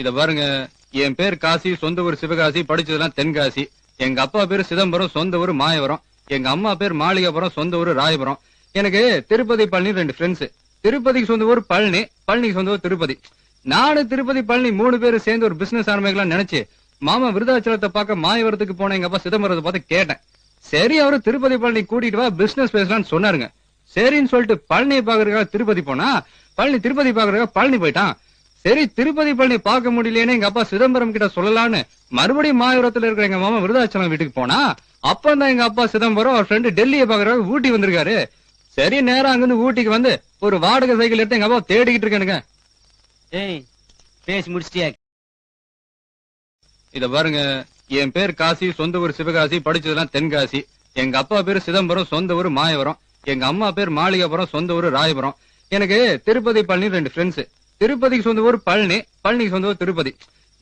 இத பாருங்க. என் பேர் காசி சொந்த ஊர் சிவகாசி படிச்சதெல்லாம் தென்காசி. எங்க அப்பா பேர் சிதம்பரம் சொந்த ஊர் மாயவரம். எங்க அம்மா பேர் மாளிகாபுரம் சொந்த ஊர் ராயபுரம். எனக்கு திருப்பதி பழனி ரெண்டு ஃப்ரெண்ட்ஸ் திருப்பதிக்கு சொந்த ஊர் பழனி பழனிக்கு சொந்த ஊர் திருப்பதி. நானு திருப்பதி பழனி மூணு பேரும் சேர்ந்து ஒரு பிசினஸ் ஆரம்பிக்கலாம் நினைச்சு மாமா விருதாச்சலத்தை பார்க்க மாயவரத்துக்கு போன எங்க அப்பா சிதம்பரத்தை பார்த்து கேட்டேன். சரி அவரு திருப்பதி பழனி கூட்டிட்டு வா பிசினஸ் பேசலாம்னு சொன்னாருங்க. சரின்னு சொல்லிட்டு பழனியை பாக்குறதுக்காக திருப்பதி போனா பழனி திருப்பதி பாக்குறதுக்காக பழனி போயிட்டான். சரி திருப்பதி பழனி பார்க்க முடியலன்னு எங்க அப்பா சிதம்பரம் கிட்ட சொல்லலாம்னு மறுபடியும் மாயவரத்துல இருக்கிற எங்க மாமா விருதாச்சலம் வீட்டுக்கு போனா அப்பதான் எங்க அப்பா சிதம்பரம் அவர் ஃப்ரெண்டு டெல்லியை பாக்குறதுக்காக ஊட்டி வந்திருக்காரு. சரி நேரா அங்கிருந்து ஊட்டிக்கு வந்து ஒரு வாடகை சைக்கிள் எடுத்து எங்க அப்பா தேடிக்கிட்டு இருக்கேனுங்க ஏய் பேசி முடிச்சிட்டியா? இத பாருங்க என் பேர் காசி சொந்த ஊர் சிவகாசி படிச்சதெல்லாம் தென்காசி. எங்க அப்பா பேர் சிதம்பரம் சொந்த ஊர் மாயவரம். எங்க அம்மா பேர் மாளிகாபுரம் சொந்த ஊர் ராயபுரம். எனக்கு திருப்பதி பழனி ரெண்டு ஃப்ரெண்ட்ஸ் திருப்பதிக்கு சொந்த ஊர் பழனி பழனிக்கு சொந்த ஊர் திருப்பதி.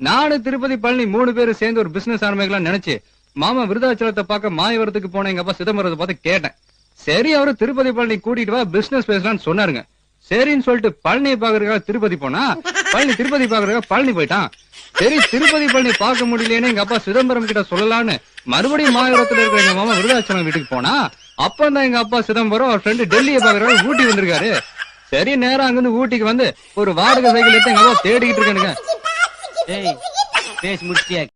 நானு திருப்பதி பழனி மூணு பேரும் சேர்ந்து ஒரு பிசினஸ் ஆரம்பிக்கலாம் நினைச்சு மாமா விருதாச்சலத்தை பார்க்க மாயவரத்துக்கு போன எங்க அப்பா சிதம்பரத்தை பார்த்து கேட்டேன். சரி அவரு திருப்பதி பழனி கூட்டிட்டு வா பிசினஸ் பேசலாம்னு சொன்னாருங்க. சரின்னு சொல்லிட்டு பழனியை பாக்குறதுக்காக திருப்பதி போனா பழனி திருப்பதி பாக்குறதுக்காக பழனி போயிட்டான். சரி திருப்பதி பழனி பார்க்க முடியலன்னு எங்க அப்பா சிதம்பரம் கிட்ட சொல்லலாம்னு மறுபடியும் மாயவரத்துல இருக்கிற எங்க மாமா விருதாச்சலம் வீட்டுக்கு போனா அப்பதான் எங்க அப்பா சிதம்பரம் அவர் ஃப்ரெண்டு டெல்லியை பாக்குறதுக்காக ஊட்டி வந்திருக்காரு. சரி நேரம் அங்கிருந்து ஊட்டிக்கு வந்து ஒரு வாடகை சைக்கிள் எடுத்து எங்க தேடிக்கிட்டு இருக்கேனுங்க ஏய் பேசி முடிச்சியா